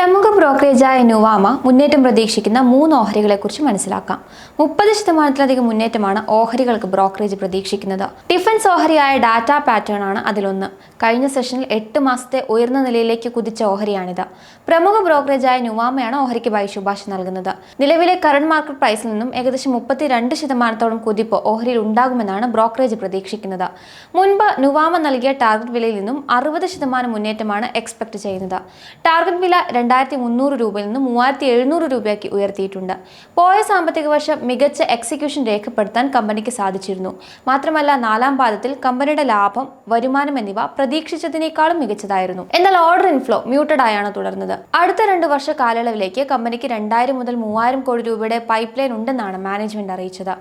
പ്രമുഖ ബ്രോക്കറേജായ നുവാമ മുന്നേറ്റം പ്രതീക്ഷിക്കുന്ന മൂന്ന് ഓഹരികളെക്കുറിച്ച് മനസ്സിലാക്കാം. മുപ്പത് ശതമാനത്തിലധികം മുന്നേറ്റമാണ് ഓഹരികൾക്ക് ബ്രോക്കറേജ് പ്രതീക്ഷിക്കുന്നത്. ഡിഫൻസ് ഓഹരിയായ ഡാറ്റ പാറ്റേൺ ആണ് അതിലൊന്ന്. കഴിഞ്ഞ സെഷനിൽ എട്ട് മാസത്തെ ഉയർന്ന നിലയിലേക്ക് കുതിച്ച ഓഹരിയാണിത്. പ്രമുഖ ബ്രോക്കറേജായ നുവാമയാണ് ഓഹരിക്ക് ബൈ ശുപാർശ നൽകുന്നത്. നിലവിലെ കറണ്ട് മാർക്കറ്റ് പ്രൈസിൽ നിന്നും ഏകദേശം മുപ്പത്തിരണ്ട് ശതമാനത്തോളം കുതിപ്പ് ഓഹരിയിൽ ഉണ്ടാകുമെന്നാണ് ബ്രോക്കറേജ് പ്രതീക്ഷിക്കുന്നത്. മുൻപ് നുവാമ നൽകിയ ടാർഗറ്റ് വിലയിൽ നിന്നും അറുപത് ശതമാനം മുന്നേറ്റമാണ് എക്സ്പെക്ട് ചെയ്യുന്നത്. ടാർഗറ്റ് വില രണ്ടായിരത്തി മുന്നൂറ് രൂപയിൽ നിന്ന് മൂവായിരത്തി എഴുന്നൂറ് രൂപയാക്കി ഉയർത്തിയിട്ടുണ്ട്. പോയ സാമ്പത്തിക വർഷം മികച്ച എക്സിക്യൂഷൻ രേഖപ്പെടുത്താൻ കമ്പനിക്ക് സാധിച്ചിരുന്നു. മാത്രമല്ല നാലാം പാദത്തിൽ കമ്പനിയുടെ ലാഭം വരുമാനം എന്നിവ പ്രതീക്ഷിച്ചതിനേക്കാളും മികച്ചതായിരുന്നു. എന്നാൽ ഓർഡർ ഇൻഫ്ലോ മ്യൂട്ടഡ് ആയാണ് തുടർന്നത്. അടുത്ത രണ്ട് വർഷ കാലയളവിലേക്ക് കമ്പനിക്ക് രണ്ടായിരം മുതൽ മൂവായിരം കോടി രൂപയുടെ പൈപ്പ് ലൈൻ ഉണ്ടെന്നാണ് മാനേജ്മെന്റ് അറിയിച്ചത്.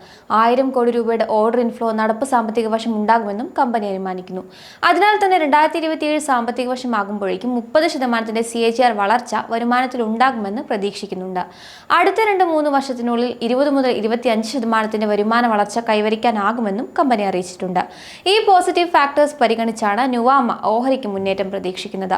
ആയിരം കോടി രൂപയുടെ ഓർഡർ ഇൻഫ്ലോ നടപ്പ് സാമ്പത്തിക വർഷം ഉണ്ടാകുമെന്നും കമ്പനി അനുമാനിക്കുന്നു. അതിനാൽ തന്നെ രണ്ടായിരത്തി ഇരുപത്തിയേഴ് സാമ്പത്തിക വർഷമാകുമ്പോഴേക്കും മുപ്പത് ശതമാനത്തിന്റെ സി എച്ച് ആർ വളർച്ച വരുമാനത്തിൽ ഉണ്ടാകുമെന്ന് പ്രതീക്ഷിക്കുന്നുണ്ട്. അടുത്ത രണ്ട് മൂന്ന് വർഷത്തിനുള്ളിൽ ഇരുപത് മുതൽ ഇരുപത്തിയഞ്ച് ശതമാനത്തിന്റെ വരുമാന വളർച്ച കൈവരിക്കാനാകുമെന്നും കമ്പനി അറിയിച്ചിട്ടുണ്ട്. ഈ പോസിറ്റീവ് ഫാക്ടേഴ്സ് പരിഗണിച്ചാണ് നുവാമ ഓഹരിക്ക് മുന്നേറ്റം പ്രതീക്ഷിക്കുന്നത്.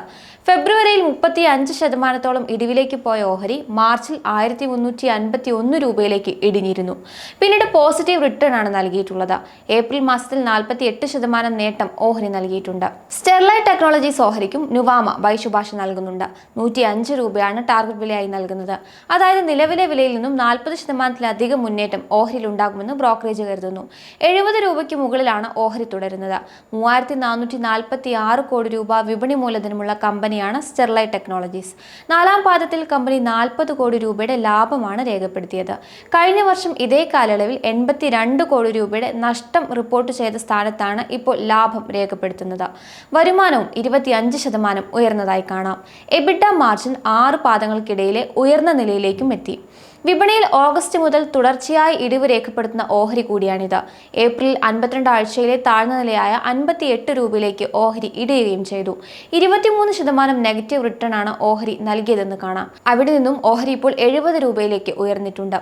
ഫെബ്രുവരിയിൽ മുപ്പത്തി അഞ്ച് ശതമാനത്തോളം ഇടിവിലേക്ക് പോയ ഓഹരി മാർച്ചിൽ ആയിരത്തി മുന്നൂറ്റി അൻപത്തി ഒന്ന് രൂപയിലേക്ക് ഇടിഞ്ഞിരുന്നു. പിന്നീട് പോസിറ്റീവ് റിട്ടേൺ ആണ് നൽകിയിട്ടുള്ളത്. ഏപ്രിൽ മാസത്തിൽ നാൽപ്പത്തി എട്ട് ശതമാനം നേട്ടം ഓഹരി നൽകിയിട്ടുണ്ട്. സ്റ്റെർലൈറ്റ് ടെക്നോളജീസ് ഓഹരിക്കും നുവാമ ശുപാർശ നൽകുന്നുണ്ട്. നൂറ്റി അഞ്ച് രൂപയാണ് ടാർഗറ്റ് വിലയായി നൽകുന്നത്. അതായത് നിലവിലെ വിലയിൽ നിന്നും നാൽപ്പത് ശതമാനത്തിലധികം മുന്നേറ്റം ഓഹരിയിൽ ഉണ്ടാകുമെന്ന് ബ്രോക്കറേജ് കരുതുന്നു. എഴുപത് രൂപയ്ക്ക് മുകളിലാണ് ഓഹരി തുടരുന്നത്. മൂവായിരത്തി നാനൂറ്റി നാൽപ്പത്തി ആറ് കോടി രൂപ വിപണി മൂലധനമുള്ള കമ്പനിയാണ് സ്റ്റെർലൈറ്റ് ടെക്നോളജീസ്. നാലാം പാദത്തിൽ കമ്പനി നാൽപ്പത് കോടി രൂപയുടെ ലാഭമാണ് രേഖപ്പെടുത്തിയത്. കഴിഞ്ഞ വർഷം ഇതേ കാലയളവിൽ എൺപത്തി രണ്ട് കോടി രൂപയുടെ നഷ്ടം റിപ്പോർട്ട് ചെയ്ത സ്ഥാനത്താണ് ഇപ്പോൾ ലാഭം രേഖപ്പെടുത്തുന്നത്. വരുമാനവും ഇരുപത്തിയഞ്ച് ശതമാനം ഉയർന്നതായി കാണാം. എബിഡ മാർജിൻ ആറ് പാദങ്ങൾക്കിടയിലെ ഉയർന്ന നിലയിലേക്കും എത്തി. വിപണിയിൽ ഓഗസ്റ്റ് മുതൽ തുടർച്ചയായി ഇടിവ് രേഖപ്പെടുത്തുന്ന ഓഹരി കൂടിയാണിത്. ഏപ്രിൽ അൻപത്തിരണ്ട് ആഴ്ചയിലെ താഴ്ന്ന നിലയായ അൻപത്തി എട്ട് രൂപയിലേക്ക് ഓഹരി ഇടിയുകയും ചെയ്തു. ഇരുപത്തിമൂന്ന് ശതമാനം നെഗറ്റീവ് റിട്ടേൺ ആണ് ഓഹരി നൽകിയതെന്ന് കാണാം. അവിടെ നിന്നും ഓഹരി ഇപ്പോൾ എഴുപത് രൂപയിലേക്ക് ഉയർന്നിട്ടുണ്ട്.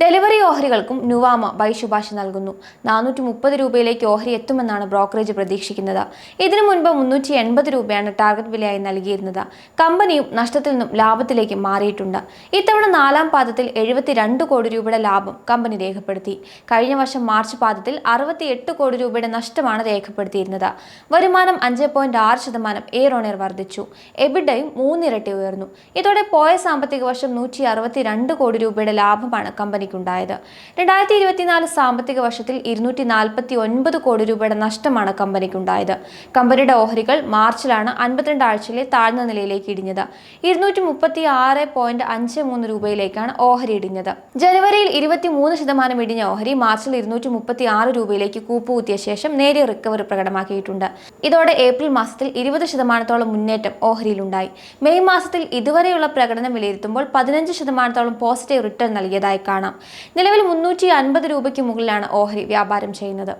ഡെലിവറി ഓഹരികൾക്കും നുവാമ ബൈ ശുപാർശ നൽകുന്നു. നാനൂറ്റി മുപ്പത് രൂപയിലേക്ക് ഓഹരി എത്തുമെന്നാണ് ബ്രോക്കറേജ് പ്രതീക്ഷിക്കുന്നത്. ഇതിനു മുൻപ് മുന്നൂറ്റി എൺപത് രൂപയാണ് ടാർഗറ്റ് വിലയായി നൽകിയിരുന്നത്. കമ്പനിയും നഷ്ടത്തിൽ നിന്നും ലാഭത്തിലേക്ക് മാറിയിട്ടുണ്ട്. ഇത്തവണ നാലാം പാദത്തിൽ എഴുപത്തിരണ്ട് കോടി രൂപയുടെ ലാഭം കമ്പനി രേഖപ്പെടുത്തി. കഴിഞ്ഞ വർഷം മാർച്ച് പാദത്തിൽ അറുപത്തിയെട്ട് കോടി രൂപയുടെ നഷ്ടമാണ് രേഖപ്പെടുത്തിയിരുന്നത്. വരുമാനം അഞ്ച് പോയിന്റ് ആറ് ശതമാനം എയർ ഓണിയർ വർദ്ധിച്ചു. എബിഡയും മൂന്നിരട്ടി ഉയർന്നു. ഇതോടെ പോയ സാമ്പത്തിക വർഷം നൂറ്റി അറുപത്തിരണ്ട് കോടി രൂപയുടെ ലാഭമാണ് കമ്പനിക്കുണ്ടായത്. രണ്ടായിരത്തി ഇരുപത്തിനാല് സാമ്പത്തിക വർഷത്തിൽ ഇരുന്നൂറ്റി നാൽപ്പത്തി ഒൻപത് കോടി രൂപയുടെ നഷ്ടമാണ് കമ്പനിക്കുണ്ടായത്. കമ്പനിയുടെ ഓഹരികൾ മാർച്ചിലാണ് അൻപത്തിരണ്ട് ആഴ്ചയിലെ താഴ്ന്ന നിലയിലേക്ക് ഇടിഞ്ഞത്. ഇരുന്നൂറ്റി മുപ്പത്തി ആറ് പോയിന്റ് അഞ്ച് മൂന്ന് രൂപയിലേക്കാണ് ഓഹരി ഇടിഞ്ഞത്. ജനുവരിയിൽ ഇരുപത്തി മൂന്ന് ശതമാനം ഇടിഞ്ഞ ഓഹരി മാർച്ചിൽ ഇരുന്നൂറ്റി മുപ്പത്തി ആറ് രൂപയിലേക്ക് കൂപ്പുകുത്തിയ ശേഷം നേരിയ റിക്കവറി പ്രകടമാക്കിയിട്ടുണ്ട്. ഇതോടെ ഏപ്രിൽ മാസത്തിൽ ഇരുപത് ശതമാനത്തോളം മുന്നേറ്റം ഓഹരിയിലുണ്ടായി. മെയ് മാസത്തിൽ ഇതുവരെയുള്ള പ്രകടനം വിലയിരുത്തുമ്പോൾ പതിനഞ്ച് ശതമാനത്തോളം പോസിറ്റീവ് റിട്ടേൺ നൽകിയതായി കാണാം. നിലവിൽ മുന്നൂറ്റി അൻപത് രൂപയ്ക്ക് മുകളിലാണ് ഓഹരി വ്യാപാരം ചെയ്യുന്നത്.